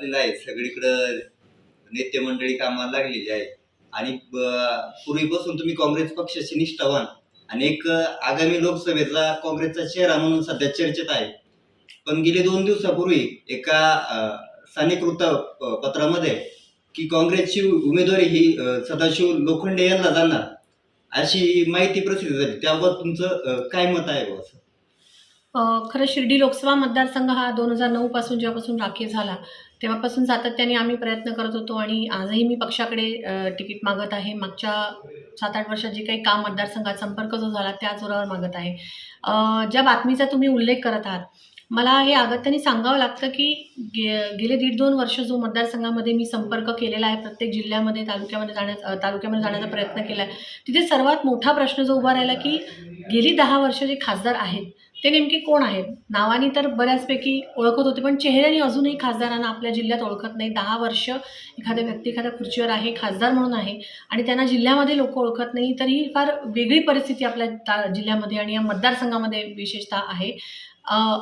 झालेलं आहे. सगळीकडं नेते मंडळी कामाला लागलेली आहे आणि पूर्वीपासून तुम्ही काँग्रेस पक्षाशी निष्ठावान आणि एक आगामी लोकसभेतला काँग्रेसचा चेहरा म्हणून सध्या चर्चेत आहे. पण गेले दोन दिवसापूर्वी एका अ, स्थानिक वृत्तपत्रामध्ये की काँग्रेसची उमेदवारी ही सदाशिव लोखंडे यांना जाणार अशी माहिती प्रसिद्ध झाली. त्याबाबत तुमचं काय मत आहे बुवा असं? खरं शिर्डी लोकसभा मतदारसंघ हा दोन हजार नऊपासून जेव्हापासून राखीव झाला तेव्हापासून सातत्याने आम्ही प्रयत्न करत होतो आणि आजही मी पक्षाकडे तिकीट मागत आहे. मागच्या सात आठ वर्षात जे काही काम मतदारसंघात संपर्क जो झाला त्या जोरावर मागत आहे. ज्या बातमीचा तुम्ही उल्लेख करत आहात मला हे अगत्याने सांगावं लागतं की गे गेले दीड दोन वर्ष जो मतदारसंघामध्ये मी संपर्क केलेला आहे प्रत्येक जिल्ह्यामध्ये तालुक्यामध्ये जाण्याचा तालुक्यामध्ये जाण्याचा प्रयत्न केला आहे तिथे सर्वात मोठा प्रश्न जो उभा राहिला की गेली दहा वर्ष जे खासदार आहेत ते नेमके कोण आहेत? नावाने तर बऱ्याचपैकी ओळखत होते पण चेहऱ्याने अजूनही खासदारांना आपल्या जिल्ह्यात ओळखत नाही. दहा वर्ष एखाद्या व्यक्ती एखाद्या खुर्चीवर आहे खासदार म्हणून आहे आणि त्यांना जिल्ह्यामध्ये लोक ओळखत नाही तर ही फार वेगळी परिस्थिती आपल्या ता जिल्ह्यामध्ये आणि या मतदारसंघामध्ये विशेषतः आहे.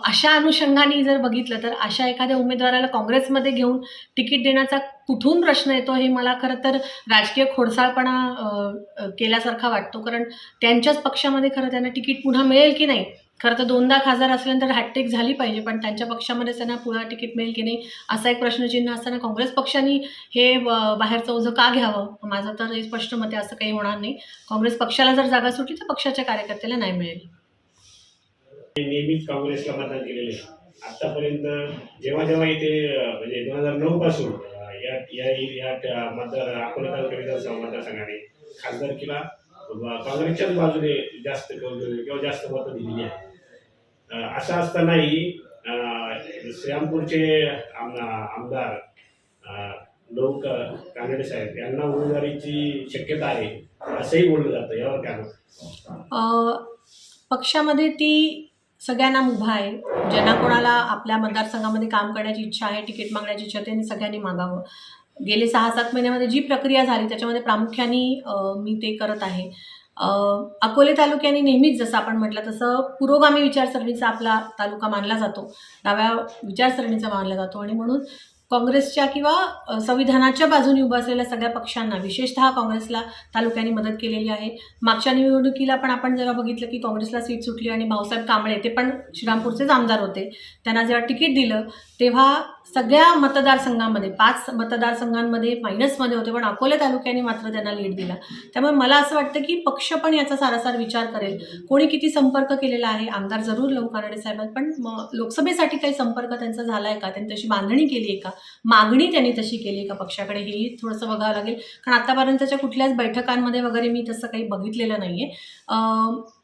अशा अनुषंगाने जर बघितलं तर अशा एखाद्या उमेदवाराला काँग्रेसमध्ये घेऊन तिकीट देण्याचा कुठून प्रश्न येतो हे मला खरं तर राजकीय खोडसाळपणा केल्यासारखा वाटतो. कारण त्यांच्याच पक्षामध्ये खरं त्यांना तिकीट पुन्हा मिळेल की नाही खरं तर दोनदा खासदार असल्यानंतर हॅटटेक झाली पाहिजे पण त्यांच्या पक्षामध्ये त्यांना पुन्हा तिकीट मिळेल की नाही असा एक प्रश्नचिन्ह असताना काँग्रेस पक्षाने हे बाहेरचं ओझं का घ्यावं? माझं तर हे स्पष्ट मत आहे असं काही होणार नाही. काँग्रेस पक्षाला जर जागा सुटली तर पक्षाच्या कार्यकर्त्याला नाही मिळेल. नेहमीच काँग्रेसला मतदान केलेले आतापर्यंत जेव्हा जेव्हा इथे म्हणजे दोन हजार नऊ पासून या या या मतदार अकोला तालुका मतदारसंघाने खासदारकीला अं, काँग्रेसच्याच बाजूने जास्त किंवा जास्त मतं दिलेली आहेत. असं असतानाही श्रीरामपूरचे आम आमदार लोक कानडे साहेब यांना उमेदवारीची शक्यता आहे असंही बोललं जातं. यावर काय पक्षामध्ये ती सगळ्यांना मुभा आहे. ज्यांना कोणाला आपल्या मतदारसंघामध्ये काम करण्याची इच्छा आहे तिकीट मागण्याची इच्छा त्यांनी सगळ्यांनी मागावं. गेले सहा सात महिन्यामध्ये जी प्रक्रिया झाली त्याच्यामध्ये प्रामुख्याने मी ते करत आहे. अकोले तालुक्याने नेहमीच जसं आपण म्हटलं तसं पुरोगामी विचारसरणीचा आपला तालुका मानला जातो. डाव्या विचारसरणीचा मानला जातो. आणि म्हणून काँग्रेसच्या किंवा संविधानाच्या बाजूने उभा असलेल्या सगळ्या पक्षांना विशेषतः काँग्रेसला तालुक्याने मदत केलेली आहे. मागच्या निवडणुकीला पण आपण जेव्हा बघितलं की काँग्रेसला सीट सुटली आणि भाऊसाहेब कांबळे ते पण श्रीरामपूरचेच आमदार होते. त्यांना जेव्हा तिकीट दिलं तेव्हा सगळ्या मतदारसंघामध्ये पाच मतदारसंघांमध्ये मायनसमध्ये होते पण अकोले तालुक्याने मात्र त्यांना लीड दिला. त्यामुळे मला असं वाटतं की पक्ष पण याचा सारासार विचार करेल. कोणी किती संपर्क केलेला आहे? आमदार जरूर लहू कानडे साहेबांत पण लोकसभेसाठी काही संपर्क त्यांचा झाला आहे का? त्यांनी तशी बांधणी केली आहे का? मागणी त्यांनी तशी केली आहे का पक्षाकडे? हेही थोडंसं बघावं लागेल. कारण आतापर्यंतच्या कुठल्याच बैठकांमध्ये वगैरे मी तसं काही बघितलेलं नाही आहे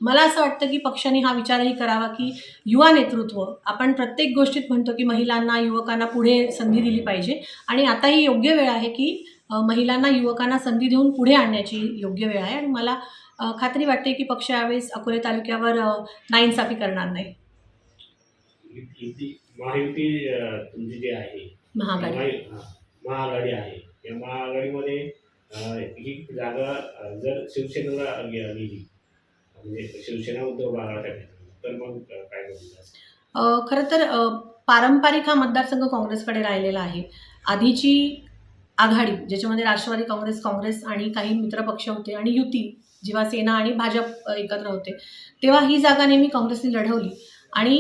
मला असं वाटतं की पक्षाने हा विचारही करावा की युवा नेतृत्व आपण प्रत्येक गोष्टीत म्हणतो की महिलांना युवकांना पुढे संधी दिली पाहिजे. आणि आता ही योग्य वेळ आहे की महिलांना युवकांना संधी देऊन पुढे आणण्याची योग्य वेळ आहे. आणि मला खात्री वाटते की पक्ष यावेळेस अकोले तालुक्यावर अ, नाइंसाफी करणार नाही. महायुती तुमची जी आहे हा, महाआघाडी आहे. या महाआघाडीमध्ये ही जागा जर शिवसेनेला गेली म्हणजे शिवसेना उद्धव बाळासाहेब तर मग काय खरं तर पारंपरिक हा मतदारसंघ काँग्रेसकडे राहिलेला आहे. आधीची आघाडी ज्याच्यामध्ये राष्ट्रवादी काँग्रेस काँग्रेस आणि काही मित्रपक्ष होते आणि युती जेव्हा सेना आणि भाजप एकत्र होते तेव्हा ही जागा नेहमी काँग्रेसने लढवली आणि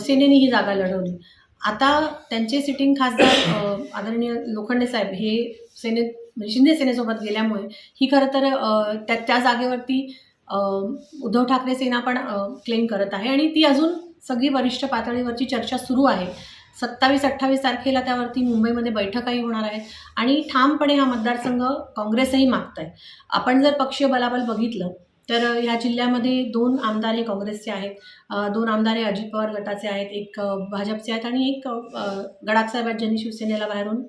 सेनेने ही जागा लढवली. आता त्यांचे सिटिंग खासदार आदरणीय लोखंडे साहेब हे सेनेत म्हणजे शिंदे सेनेसोबत गेल्यामुळे ही खरं तर त्या त्या जागेवरती उद्धव ठाकरे सेना पण क्लेम करत आहे आणि ती अजून सगळी वरिष्ठ पातळीवरची चर्चा सुरू आहे. सत्तावीस अठ्ठावीस तारखेला त्यावरती मुंबईमध्ये बैठकाही होणार आहेत. आणि ठामपणे हा मतदारसंघ काँग्रेसही मागत आहे आपण जर पक्षीय बलाबल बघितलं तर ह्या जिल्ह्यामध्ये दोन आमदार हे काँग्रेसचे आहेत. दोन आमदार हे अजित पवार गटाचे आहेत. एक भाजपचे आहेत आणि एक अ, गडाख साहेब आहेत ज्यांनी शिवसेनेला बाहेरून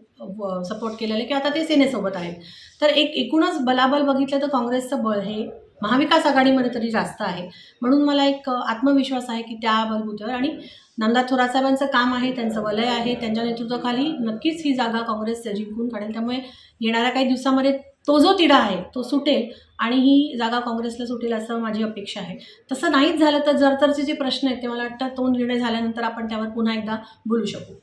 सपोर्ट केलेलं आहे की आता ते सेनेसोबत आहेत. तर एक एकूणच बलाबल बघितलं तर काँग्रेसचं बळ हे महाविकास आघाडीमध्ये तरी जास्त आहे. म्हणून मला एक आत्मविश्वास आहे की त्या बलबुतीवर आणि नंदा थोरात साहेबांचं काम आहे त्यांचं वलय आहे त्यांच्या नेतृत्वाखाली नक्कीच ही जागा काँग्रेस जिंकून काढेल. त्यामुळे येणाऱ्या काही दिवसामध्ये तो जो तिढा आहे तो सुटेल आणि ही जागा काँग्रेसला सुटेल असं माझी अपेक्षा आहे. तसं नाहीच झालं तर जरतरचे जे प्रश्न आहेत ते मला वाटतं तो निर्णय झाल्यानंतर आपण त्यावर पुन्हा एकदा बोलू शकू.